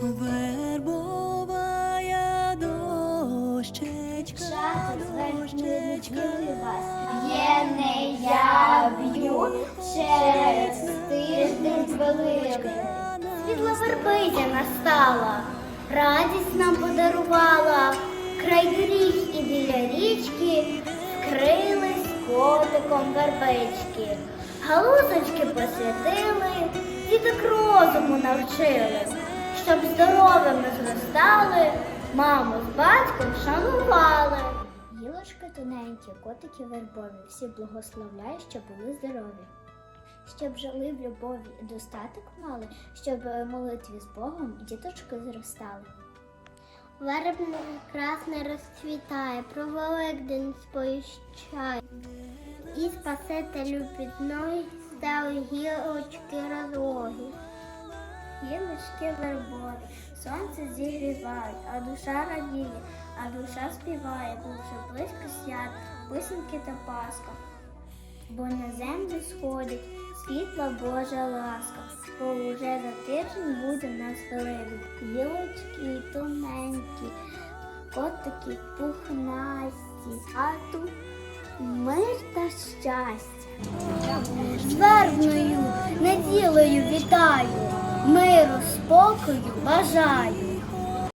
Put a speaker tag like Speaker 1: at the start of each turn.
Speaker 1: вербовая дощечка, дощечка.
Speaker 2: П'єне я б'ю через тиждень великий. Світла вербиця настала, радість нам подарувала, край доріг і біля річки вкрились котиком вербички. Галузочки посвятили, діток розуму навчили, щоб здоровими зростали, маму з батьком шанували. Гілочки тоненькі, котики вербові, всі благословляю, щоб були здорові. Щоб жили в любові і достаток мали, щоб в молитві з Богом діточки зростали. Вербна красне розцвітає, про Великдень сповіщає. І Спасителю під ноги стали гілочки розлоги. Гілочки вербові, сонце зігрівають, а душа радіє, а душа співає, вже близько свят, писанки та паска. Бо на землю сходить світла Божа ласка, бо уже за тиждень буде нас великий. Гілочки тоненькі, котики пухнасті, а тут мир та щастя. З вербною неділею вітаю, миру, спокою бажаю.